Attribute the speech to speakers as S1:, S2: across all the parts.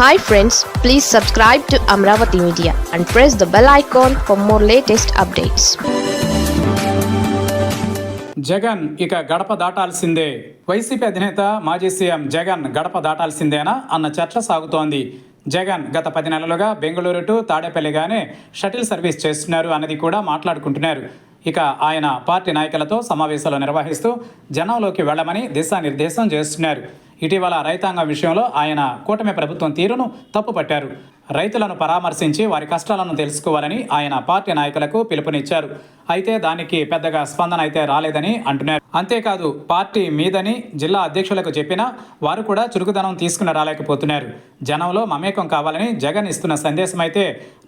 S1: Hi friends please subscribe to Amaravati media and press the bell icon for more latest updates
S2: Jagan ఇక గడప దాటాల్సిందే. YCP అధినేత మాజీ CM Jagan గడప దాటాల్సిందేనా అన్న చర్చ సాగుతోంది. జగన్ గత పది నెలలుగా బెంగళూరు టు తాడేపల్లిగానే షటిల్ సర్వీస్ చేస్తున్నారు అన్నది కూడా మాట్లాడుకుంటున్నారు. ఇక ఆయన పార్టీ నాయకులతో సమావేశాలు నిర్వహిస్తూ జనంలోకి వెళ్ళమని దిశానిర్దేశం చేస్తున్నారు. ఇటీవల రైతాంగం విషయంలో ఆయన కూటమి ప్రభుత్వం తీరును తప్పుపట్టారు. రైతులను పరామర్శించి వారి కష్టాలను తెలుసుకోవాలని ఆయన పార్టీ నాయకులకు పిలుపునిచ్చారు. అయితే దానికి పెద్దగా స్పందన అయితే రాలేదని అంటున్నారు. అంతేకాదు పార్టీ మీదని జిల్లా అధ్యక్షులకు చెప్పినా వారు కూడా చురుకుదనం తీసుకుని రాలేకపోతున్నారు. జనంలో మమేకం కావాలని జగన్ ఇస్తున్న సందేశం అయితే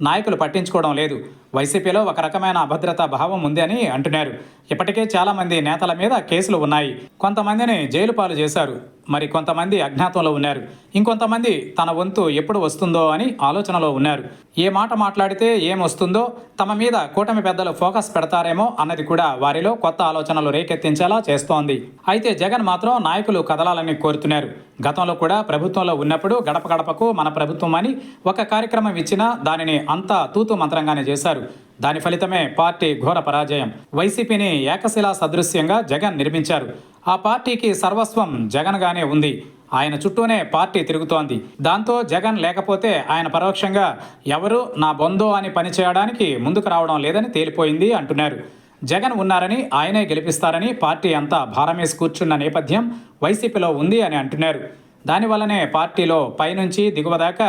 S2: నాయకులు పట్టించుకోవడం లేదు. వైసీపీలో ఒక రకమైన అభద్రతా భావం ఉంది అని అంటున్నారు. ఇప్పటికే చాలామంది నేతల మీద కేసులు ఉన్నాయి. కొంతమందిని జైలు పాలు చేశారు. మరి కొంతమంది అజ్ఞాతంలో ఉన్నారు. ఇంకొంతమంది తన వంతు ఎప్పుడు వస్తుందో అని ఆలోచనలో ఉన్నారు. ఏ మాట మాట్లాడితే ఏం వస్తుందో తమ మీద కూటమి పెద్దలు ఫోకస్ పెడతారు. పెడతారేమో అన్నది కూడా వారిలో కొత్త ఆలోచనలు రేకెత్తించేలా చేస్తోంది. అయితే జగన్ మాత్రం నాయకులు కదలాలని కోరుతున్నారు. గతంలో కూడా ప్రభుత్వంలో ఉన్నప్పుడు గడప గడపకు మన ప్రభుత్వం అని ఒక కార్యక్రమం ఇచ్చినా దానిని అంతా తూతు మంత్రంగానే చేశారు. దాని ఫలితమే పార్టీ ఘోర పరాజయం. వైసీపీని ఏకశిలా సదృశ్యంగా జగన్ నిర్మించారు. ఆ పార్టీకి సర్వస్వం జగన్గానే ఉంది. ఆయన చుట్టూనే పార్టీ తిరుగుతోంది. దాంతో జగన్ లేకపోతే ఆయన పరోక్షంగా ఎవరు నా బంధు అని పనిచేయడానికి ముందుకు రావడం లేదని తేలిపోయింది అంటున్నారు. జగన్ ఉన్నారని ఆయనే గెలిపిస్తారని పార్టీ అంతా భారమేసి కూర్చున్న నేపథ్యం వైసీపీలో ఉంది అని అంటున్నారు. దానివల్లనే పార్టీలో పైనుంచి దిగువ దాకా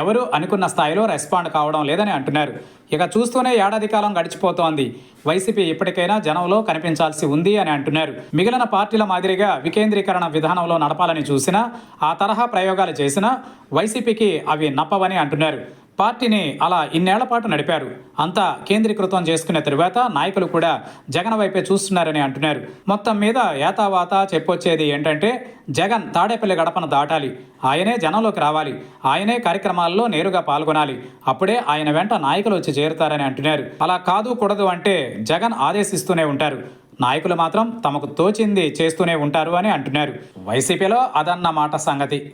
S2: ఎవరు అనుకున్న స్థాయిలో రెస్పాండ్ కావడం లేదని అంటున్నారు. ఇక చూస్తూనే ఏడాది కాలం గడిచిపోతోంది. వైసీపీ ఇప్పటికైనా జనంలో కనిపించాల్సి ఉంది అని అంటున్నారు. మిగిలిన పార్టీల మాదిరిగా వికేంద్రీకరణ విధానంలో నడపాలని చూసినా ఆ తరహా ప్రయోగాలు చేసినా వైసీపీకి అవి నప్పవని అంటున్నారు. పార్టీని అలా ఇన్నేళ్ళ పాటు నడిపారు. అంతా కేంద్రీకృతం చేసుకున్న తరువాత నాయకులు కూడా జగన్ వైపే చూస్తున్నారని అంటున్నారు. మొత్తం మీద ఏతావాత చెప్పొచ్చేది ఏంటంటే జగన్ తాడేపల్లి గడపను దాటాలి. ఆయనే జనంలోకి రావాలి. ఆయనే కార్యక్రమాల్లో నేరుగా పాల్గొనాలి. అప్పుడే ఆయన వెంట నాయకులు వచ్చి చేరుతారని అంటున్నారు. అలా కాదు కూడదు అంటే జగన్ ఆదేశిస్తూనే ఉంటారు. నాయకులు మాత్రం తమకు తోచింది చేస్తూనే ఉంటారు అని అంటున్నారు. వైసీపీలో అదన్న మాట సంగతి.